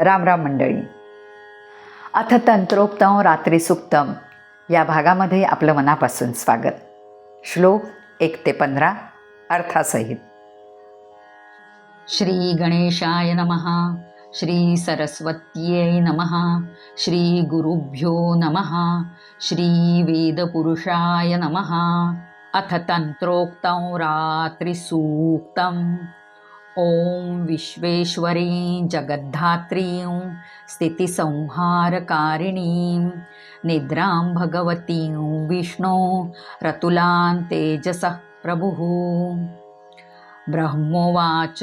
राम राम मंडळी. अथ तंत्रोक्तम रात्री सुक्तम. या भागामध्ये आपलं मनापासून स्वागत. श्लोक एक ते पंधरा अर्थासहित. श्री गणेशाय नमः. श्री सरस्वत्यै नमः. श्री गुरुभ्यो नमः. श्री वेदपुरुषाय नमः. अथ तन्त्रोक्तं रात्रिसूक्तम् ॐ विश्वेश्वरी जगद्धात्रीं स्थितिसंहारकारिणीं निद्रां भगवतीं विष्णो रतुलां तेजसः प्रभुः। ब्रह्मोवाच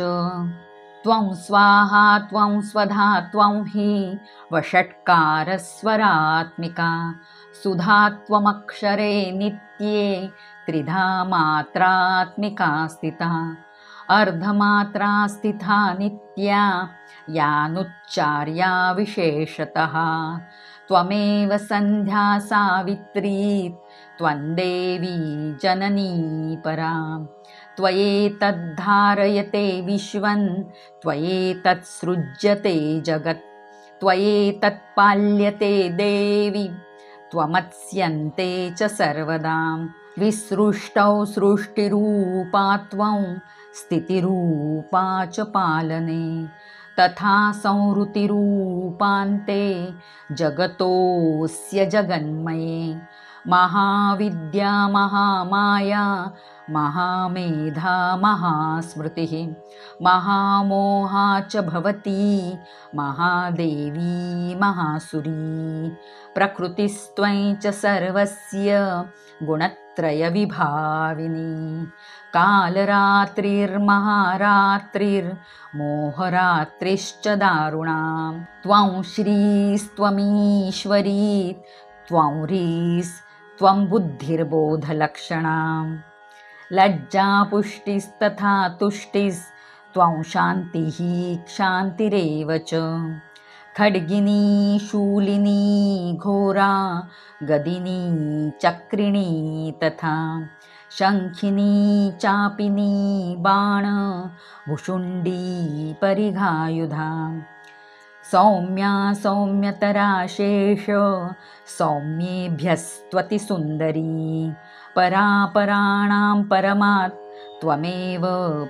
त्वं स्वाहा त्वं स्वधा त्वं हि वषट्कारस्वरात्मिका। सुधा त्वमक्षरे नित्ये त्रिधा मात्रात्मिका स्थिता अर्धमात्रा स्थिता नित्या यानुच्चार्या विशेषतः। त्वमेव सन्ध्या सावित्री त्वं देवी जननी परा। त्वयेतद्धारयते विश्वं त्वयेतत्सृज्यते जगत् त्वयेतत्पाल्यते देवि त्वमत्स्यन्ते च सर्वदा। विसृष्टौ सृष्टिरूपा त्वं स्थितिरूपा च पालने। तथा संहृतिरूपान्ते जगतोऽस्य जगन्मये। महाविद्या महामाया महामेधा महास्मृतिः। महामोहा च भवती। महादेवी महासुरी। प्रकृतिस्त्वं च सर्वस्य गुणत्रयविभाविनी। कालरात्रिर्महारात्रिर्मोहरात्रिश्च दारुणा। त्वं श्रीस्त्वमीश्वरी त्वं ह्रीस् त्वं बुद्धिर्बोधलक्षणाम्। लज्जापुष्टिस्तथा तुष्टिस्त्वं शान्तिः क्षान्तिरेव च। खड्गिनी शूलिनी घोरा गदिनी चक्रिणी तथा शङ्खिनी चापिनी बाण भुषुण्डी परिघायुधा। सौम्या सौम्यतरा शेष सौम्येभ्यस्त्वति सुन्दरी परापराणां परमात् त्वमेव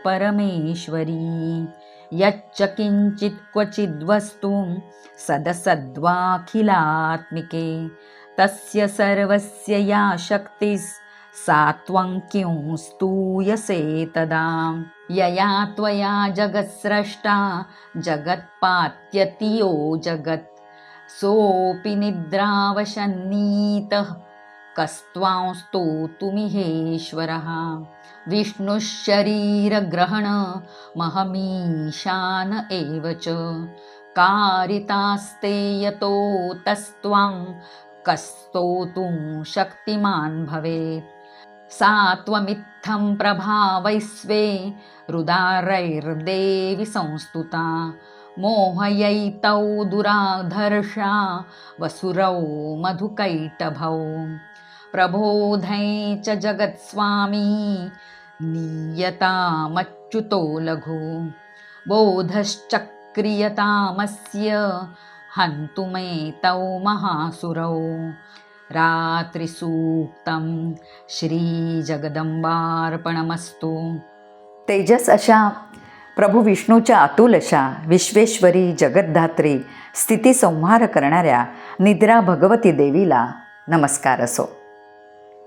परमेश्वरी। यच्च किञ्चित् क्वचिद्वस्तुं सदसद्वाखिलात्मिके। तस्य सर्वस्य या शक्तिः सा त्वं किं स्तूयसे तदा। यया त्वया जगत्स्रष्टा जगत्पात्यति यो जगत्। सोऽपि निद्रावशन्नीतः कस्त्वां स्तोतुमिहेश्वरः विष्णुः महमीशान एव च। कारितास्ते यतो तस्त्वां कस्तोतुं शक्तिमान् भवेत्। सा त्वमित्थं प्रभावैस्वे रुदारैर्देवि संस्तुता। मोहयैतौ दुराधर्षा वसुरौ मधुकैटभौ। प्रबोधै च जगत्स्वामी नीयतामच्युतो लघु। बोधश्चक्रियतामस्य हन्तुमेतौ महासुरौ। रात्रिसूक्तं श्रीजगदम्बार्पणमस्तु। तेजस अशा प्रभू विष्णूच्या अतुल अशा विश्वेश्वरी जगद्धात्री स्थितिसंहार करणाऱ्या निद्रा भगवती देवीला नमस्कार असो।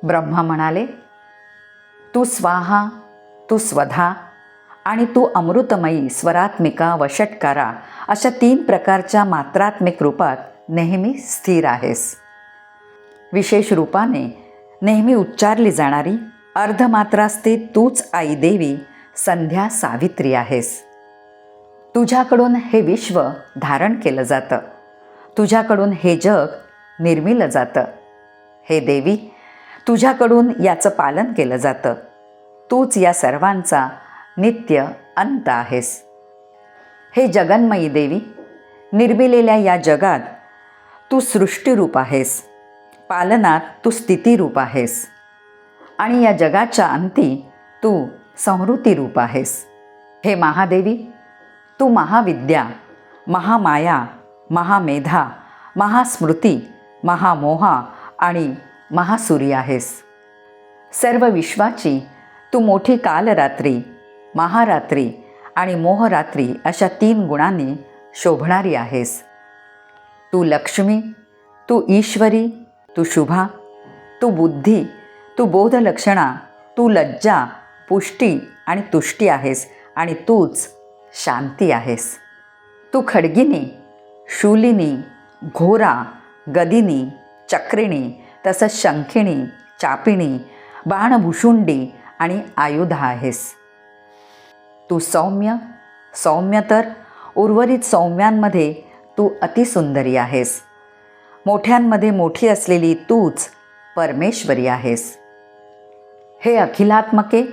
ब्रह्मा म्हणाले तू स्वाहा तू स्वधा आणि तू अमृतमयी स्वरात्मिका वषटकारा अशा तीन प्रकारच्या मात्रात्मिक रूपात नेहमी स्थिर आहेस. विशेष रूपाने नेहमी उच्चारली जाणारी अर्धमात्रास्थित तूच आई देवी संध्या सावित्री आहेस. तुझ्याकडून हे विश्व धारण केलं जातं. तुझ्याकडून हे जग निर्मिलं जातं. हे देवी तुझ्याकडून याचं पालन केलं जातं. तूच या सर्वांचा नित्य अंत आहेस. हे जगन्मयी देवी निर्मिलेल्या या जगात तू सृष्टीरूप आहेस. पालनात तू स्थितीरूप आहेस. आणि या जगाच्या अंती तू संहृतीरूप आहेस. हे महादेवी तू महाविद्या महामाया महामेधा महास्मृती महामोहा आणि महासूर्य आहेस. सर्व विश्वाची तू मोठी कालरात्री महारात्री आणि मोहरात्री अशा तीन गुणांनी शोभणारी आहेस. तू लक्ष्मी तू ईश्वरी तू शुभा तू बुद्धी तू बोधलक्षणा तू लज्जा पुष्टी आणि तुष्टी आहेस आणि तूच शांती आहेस. तू खडगिनी शूलिनी घोरा गदिनी चक्रिणी तसंच शंखिणी चापिणी बाणभुषुंडी आणि आयुधा आहेस. तू सौम्य सौम्य तर उर्वरित सौम्यांमध्ये तू अतिसुंदरी आहेस. मोठ्यांमध्ये मोठी असलेली तूच परमेश्वरी आहेस. हे अखिलात्मके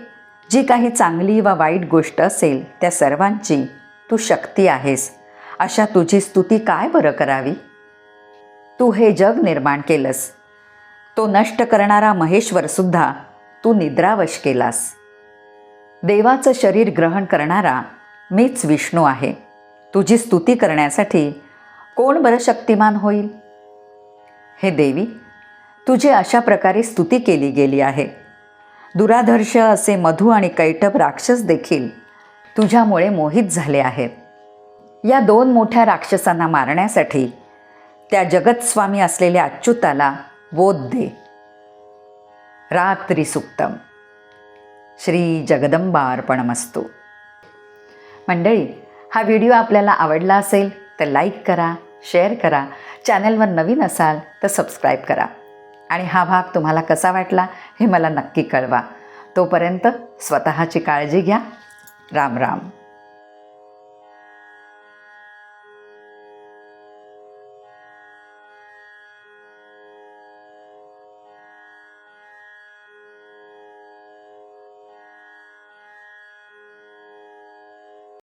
जी काही चांगली वा वाईट गोष्ट असेल त्या सर्वांची तू शक्ती आहेस. अशा तुझी स्तुती काय बरं करावी? तू हे जग निर्माण केलंस. तो नष्ट करणारा महेश्वरसुद्धा तू निद्रावश केलास. देवाचं शरीर ग्रहण करणारा मीच विष्णू आहे. तुझी स्तुती करण्यासाठी कोण बरं शक्तिमान होईल? हे देवी तुझी अशा प्रकारे स्तुती केली गेली आहे. दुराधर्ष असे मधु आणि कैटभ राक्षस देखील तुझ्यामुळे मोहित झाले आहेत. या दोन मोठ्या राक्षसांना मारण्यासाठी त्या जगतस्वामी असलेल्या अच्युताला बोध दे रात्री सुक्तम श्री जगदंबार्पणमस्तू। मंडळी हा व्हिडिओ आपल्याला आवडला असेल तर लाईक करा शेअर करा चॅनलवर नवीन असाल तर सबस्क्राईब करा. आणि हा भाग तुम्हाला कसा वाटला हे मला नक्की कळवा. तोपर्यंत स्वतःची काळजी घ्या. राम राम.